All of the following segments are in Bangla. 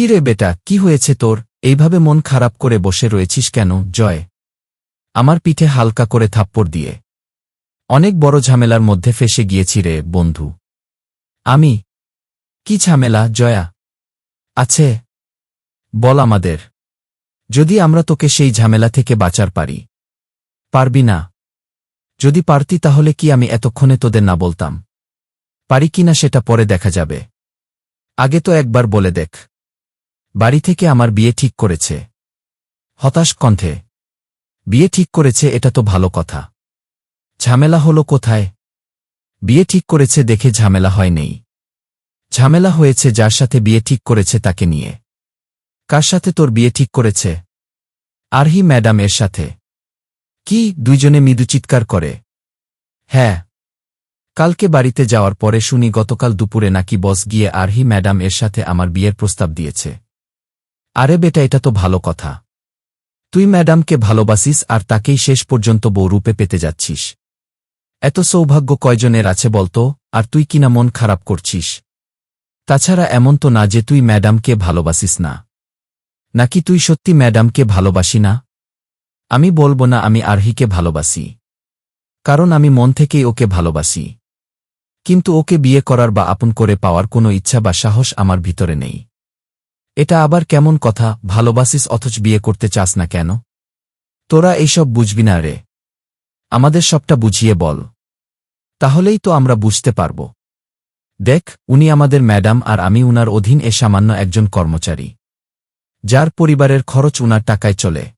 কি রে বেটা, কি হয়েছে তোর? এইভাবে মন খারাপ করে বসে রয়েছিস কেন, জয়? আমার পিঠে হালকা করে থাপ্পড় দিয়ে। অনেক বড় ঝামেলার মধ্যে ফেসে গিয়েছি রে, বন্ধু। আমি? কি ঝামেলা, জয়া? আছে। বল আমাদের। যদি আমরা তোকে সেই ঝামেলা থেকে বাঁচার পারি। পারবি না। যদি পারতি তাহলে কি আমি এতক্ষণে তোদের না বলতাম? পারি কিনা সেটা পরে দেখা যাবে। আগে তো একবার বলে দেখ। বাড়ি থেকে আমার বিয়ে ঠিক করেছে। হতাশ কণ্ঠে, বিয়ে ঠিক করেছে, এটা তো ভালো কথা। ঝামেলা হলো কোথায়? বিয়ে ঠিক করেছে দেখে ঝামেলা হয় নেই। ঝামেলা হয়েছে যার সাথে বিয়ে ঠিক করেছে তাকে নিয়ে। কার সাথে তোর বিয়ে ঠিক করেছে? আরহি ম্যাডাম এর সাথে। কি, দুইজনে মৃদু চিৎকার করে। হ্যাঁ। কালকে বাড়িতে যাওয়ার পরে শুনি গতকাল দুপুরে নাকি বস গিয়ে আরহি ম্যাডাম এর সাথে আমার বিয়ের প্রস্তাব দিয়েছে। আরে বেটা, এটা তো ভালো কথা। তুই ম্যাডামকে ভালোবাসিস আর তাকেই শেষ পর্যন্ত বৌরূপে পেতে যাচ্ছিস। এত সৌভাগ্য কয়জনের আছে বলতো, আর তুই কিনা মন খারাপ করছিস। তাছাড়া এমন তো না যে তুই ম্যাডামকে ভালোবাসিস না। নাকি তুই সত্যি ম্যাডামকে ভালোবাসি না? আমি বলব না আমি আরহিকে ভালোবাসি। কারণ আমি মন থেকেই ওকে ভালোবাসি। কিন্তু ওকে বিয়ে করার বা আপন করে পাওয়ার কোনো ইচ্ছা বা সাহস আমার ভিতরে নেই। এটা আবার কেমন কথা, ভালোবাসিস অথচ বিয়ে করতে চাস না কেন? তোরা এইসব বুঝবি না রে। আমাদের সবটা বুঝিয়ে বল। তাহলেই তো আমরা বুঝতে পারব। দেখ, উনি আমাদের ম্যাডাম আর আমি উনার অধীন এ সামান্য একজন কর্মচারী। যার পরিবারের খরচ উনার টাকায় চলে।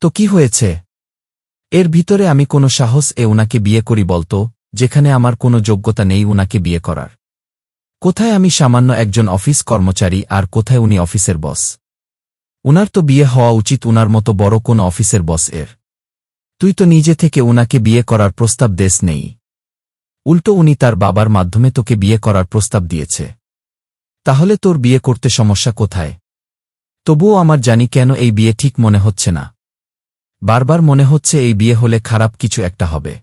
তো কি হয়েছে? এর ভিতরে আমি কোনো সাহস এ উনাকে বিয়ে করি বলতো, যেখানে আমার কোনো যোগ্যতা নেই উনাকে বিয়ে করার। কোথায় আমি সামান্য একজন অফিস কর্মচারী আর কোথায় উনি অফিসের বস? উনার তো বিয়ে হওয়া উচিত, উনার মতো বড় কোন অফিসের বস এর। তুই তো নিজে থেকে উনাকে বিয়ে করার প্রস্তাব দেশ নেই। উল্টো উনি তার বাবার মাধ্যমে তোকে বিয়ে করার প্রস্তাব দিয়েছে। তাহলে তোর বিয়ে করতে সমস্যা কোথায়? তবুও আমার জানি কেন এই বিয়ে ঠিক মনে হচ্ছে না। বারবার মনে হচ্ছে এই বিয়ে হলে খারাপ কিছু একটা হবে।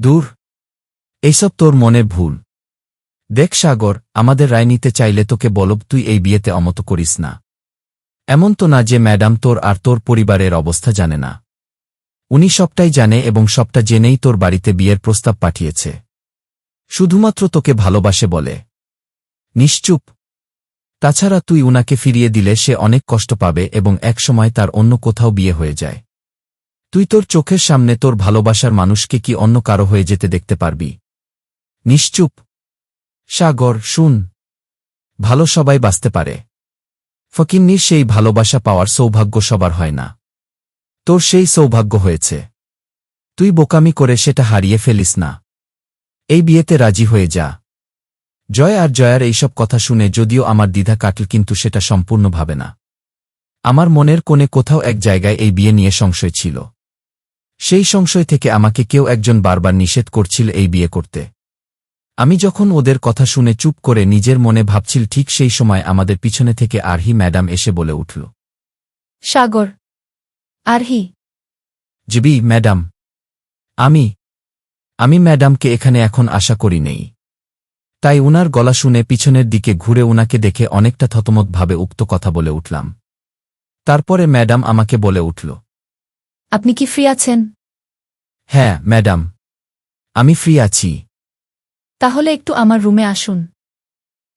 দূর, এইসব তোর মনে ভুল। দেখ সাগর, আমাদের রায় নিতে চাইলে তোকে বলব, তুই এই বিয়েতে অমত করিস না। এমন তো না যে ম্যাডাম তোর আর তোর পরিবারের অবস্থা জানে না। উনি সবটাই জানে এবং সবটা জেনেই তোর বাড়িতে বিয়ের প্রস্তাব পাঠিয়েছে। শুধুমাত্র তোকে ভালোবাসে বলে। নিশ্চুপ তাছাড়া তুই উনাকে ফিরিয়ে দিলে সে অনেক কষ্ট পাবে এবং একসময় তার অন্য কোথাও বিয়ে হয়ে যায়। তুই তোর চোখের সামনে তোর ভালোবাসার মানুষকে কি অন্য কারও হয়ে যেতে দেখতে পারবি? নিশ্চুপ সাগর, শুন। ভালো সবাই বাঁচতে পারে। ফকিন্নির সেই ভালোবাসা পাওয়ার সৌভাগ্য সবার হয় না। তোর সেই সৌভাগ্য হয়েছে। তুই বোকামি করে সেটা হারিয়ে ফেলিস না। এই বিয়েতে রাজি হয়ে যা। জয় আর জয়ার এইসব কথা শুনে যদিও আমার দ্বিধা কাটল, কিন্তু সেটা সম্পূর্ণভাবে না। আমার মনের কোণে কোথাও এক জায়গায় এই বিয়ে নিয়ে সংশয় ছিল। সেই সংশয় থেকে আমাকে কেউ একজন বারবার নিষেধ করছিল এই বিয়ে করতে। আমি যখন ওদের কথা শুনে চুপ করে নিজের মনে ভাবছিল ঠিক সেই সময় আমাদের পিছনে থেকে আরহি ম্যাডাম এসে বলে উঠল। সাগর। আরহি। জিবি ম্যাডাম। আমি। আমি ম্যাডামকে এখানে এখন আশা করি নেই। তাই উনার গলা শুনে পিছনের দিকে ঘুরে উনাকে দেখে অনেকটা থতমতভাবে উক্ত কথা বলে উঠলাম। তারপরে ম্যাডাম আমাকে বলে উঠল। আপনি কি ফ্রি আছেন? হ্যাঁ ম্যাডাম। আমি ফ্রি আছি। তাহলে একটু আমার রুমে আসুন।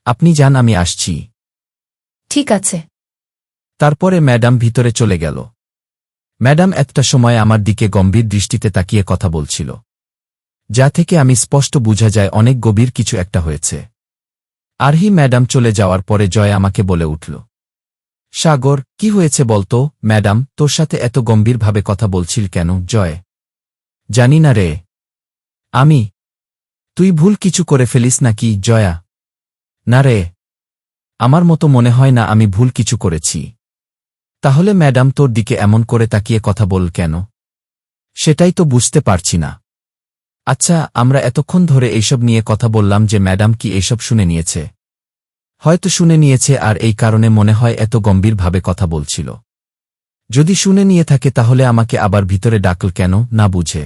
আপনি যান আমি আসছি। ঠিক আছে। তারপরে ম্যাডাম ভিতরে চলে গেল। ম্যাডাম একটা সময় আমার দিকে গম্ভীর দৃষ্টিতে তাকিয়ে কথা বলছিল। যা থেকে আমি স্পষ্ট বুঝা যায় অনেক গভীর কিছু একটা হয়েছে। আরহি ম্যাডাম চলে যাওয়ার পরে জয় আমাকে বলে উঠল সাগর কি হয়েছে বলতো? ম্যাডাম তোর সাথে এত গম্ভীরভাবে কথা বলছিল কেন? জয় জানি না রে। আমি তুই ভুল কিছু করে ফেলিস নাকি, জয়া? না রে। আমার মতো মনে হয় না আমি ভুল কিছু করেছি। তাহলে ম্যাডাম তোর দিকে এমন করে তাকিয়ে কথা বল কেন? সেটাই তো বুঝতে পারছি না। আচ্ছা আমরা এতক্ষণ ধরে এইসব নিয়ে কথা বললাম যে ম্যাডাম কি এইসব শুনে নিয়েছে। হয়তো শুনে নিয়েছে আর এই কারণে মনে হয় এত গম্ভীরভাবে কথা বলছিল। যদি শুনে নিয়ে থাকে তাহলে আমাকে আবার ভিতরে ডাকল কেন, না বুঝে।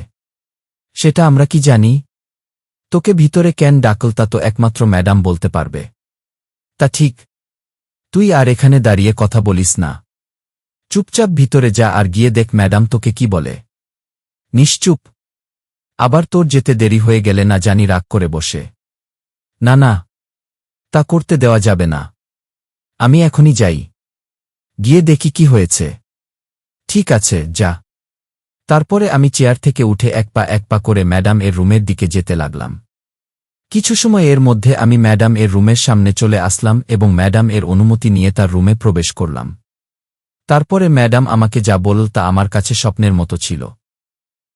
সেটা আমরা কি জানি? তোকে ভিতরে কেন ডাকল তা তো একমাত্র ম্যাডাম বলতে পারবে। তা ঠিক। তুই আর এখানে দাঁড়িয়ে কথা বলিস না। চুপচাপ ভিতরে যা আর গিয়ে দেখ ম্যাডাম তোকে কি বলে। নিশ্চুপ। আবার তোর যেতে দেরি হয়ে গেলে না জানি রাগ করে বসে। না না। তা করতে দেওয়া যাবে না। আমি এখনই যাই। গিয়ে দেখি কি হয়েছে। ঠিক আছে, যা। তারপরে আমি চেয়ার থেকে উঠে এক পা এক পা করে ম্যাডাম এর রুমের দিকে যেতে লাগলাম। কিছু সময় এর মধ্যে আমি ম্যাডাম এর রুমের সামনে চলে আসলাম এবং ম্যাডাম এর অনুমতি নিয়ে তার রুমে প্রবেশ করলাম। তারপরে ম্যাডাম আমাকে যা বলল তা আমার কাছে স্বপ্নের মতো ছিল।